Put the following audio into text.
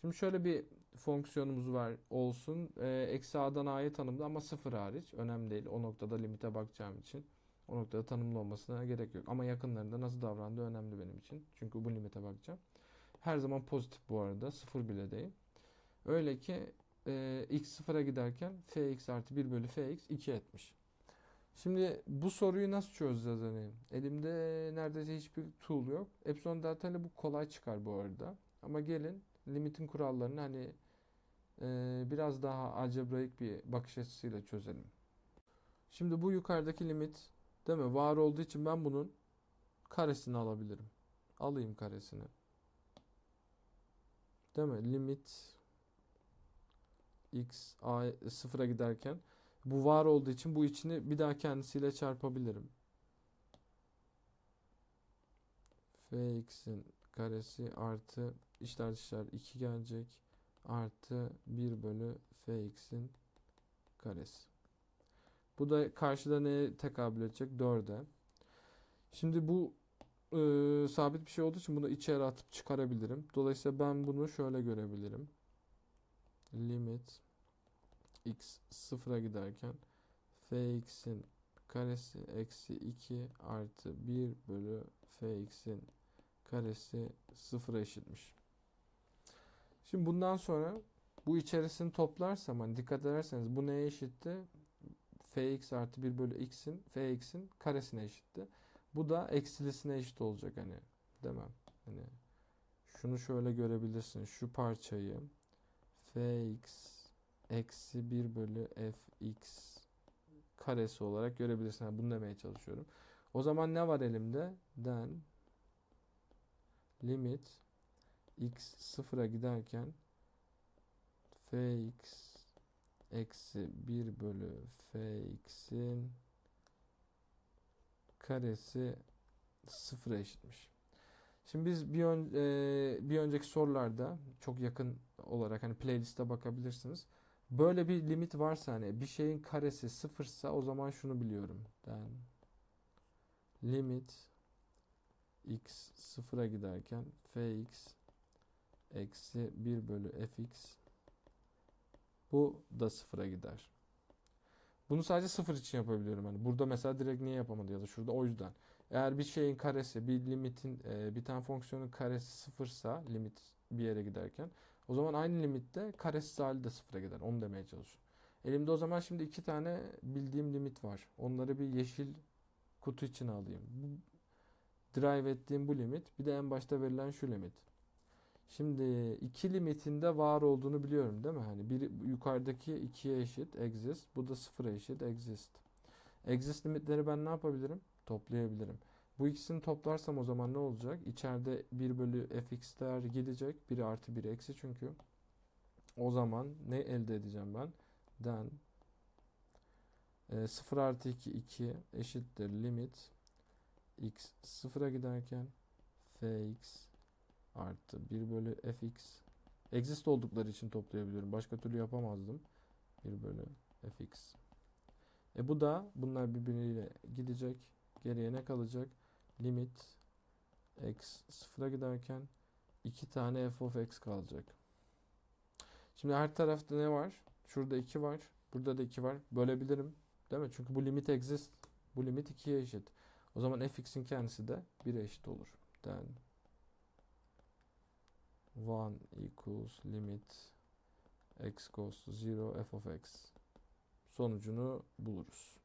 Şimdi şöyle bir fonksiyonumuz var olsun. Ee, eksi a'dan a'ya tanımlı ama sıfır hariç. Önemli değil. O noktada limite bakacağım için. O noktada tanımlı olmasına gerek yok. Ama yakınlarında nasıl davrandığı önemli benim için. Çünkü bu limite bakacağım. Her zaman pozitif bu arada. Sıfır bile değil. Öyle ki e, x sıfıra giderken fx artı 1 bölü fx 2 etmiş. Şimdi bu soruyu nasıl çözeceğiz hani? Elimde neredeyse hiçbir tool yok. Epsilon delta ile bu kolay çıkar bu arada. Ama gelin limitin kurallarını hani e, biraz daha algebraik bir bakış açısıyla çözelim. Şimdi bu yukarıdaki limit değil mi? Var olduğu için ben bunun karesini alabilirim. Alayım karesini. Değil mi? Limit x a sıfıra giderken bu var olduğu için bu içini bir daha kendisiyle çarpabilirim. fx'in karesi artı içler dışlar 2 gelecek artı 1 bölü fx'in karesi. Bu da karşıda neye tekabül edecek? 4'e. Şimdi bu e, sabit bir şey olduğu için bunu içeri atıp çıkarabilirim. Dolayısıyla ben bunu şöyle görebilirim. Limit x sıfıra giderken fx'in karesi eksi 2 artı 1 bölü fx'in karesi sıfıra eşitmiş. Şimdi bundan sonra bu içerisini toplarsam hani dikkat ederseniz bu neye eşitti? fx artı 1 bölü x'in fx'in karesine eşitti. Bu da eksilisine eşit olacak hani demem. Hani şunu şöyle görebilirsin. Şu parçayı fx eksi 1 bölü fx karesi olarak görebilirsin. Yani bunu demeye çalışıyorum. O zaman ne var elimde? Den limit x sıfıra giderken fx eksi 1 bölü fx'in karesi sıfıra eşitmiş. Şimdi biz bir, ön, e, bir önceki sorularda çok yakın olarak hani playlist'e bakabilirsiniz. Böyle bir limit varsa hani bir şeyin karesi sıfırsa o zaman şunu biliyorum. Ben limit x sıfıra giderken fx eksi 1 bölü fx bu da sıfıra gider. Bunu sadece sıfır için yapabiliyorum. Hani burada mesela direkt niye yapamadı ya da şurada o yüzden. Eğer bir şeyin karesi, bir limitin, e, bir tane fonksiyonun karesi sıfırsa limit bir yere giderken o zaman aynı limitte karesiz hali de sıfıra gider. Onu demeye çalışıyorum. Elimde o zaman şimdi iki tane bildiğim limit var. Onları bir yeşil kutu içine alayım. Drive ettiğim bu limit. Bir de en başta verilen şu limit. Şimdi iki limitinde var olduğunu biliyorum değil mi? Hani bir yukarıdaki ikiye eşit exist. Bu da sıfıra eşit exist. Exist limitleri ben ne yapabilirim? Toplayabilirim. Bu ikisini toplarsam o zaman ne olacak? İçeride 1 bölü fx değer gidecek. 1 artı 1 eksi çünkü. O zaman ne elde edeceğim ben? Den e, 0 artı 2 2 eşittir limit x sıfıra giderken fx artı 1 bölü fx exist oldukları için toplayabiliyorum. Başka türlü yapamazdım. 1 bölü fx. E bu da bunlar birbiriyle gidecek. Geriye ne kalacak? Limit x sıfıra giderken 2 tane f of x kalacak. Şimdi her tarafta ne var? Şurada 2 var. Burada da 2 var. Bölebilirim. Değil mi? Çünkü bu limit exist. Bu limit 2'ye eşit. O zaman fx'in kendisi de 1'e eşit olur. Then 1 equals limit x goes to 0 f of x sonucunu buluruz.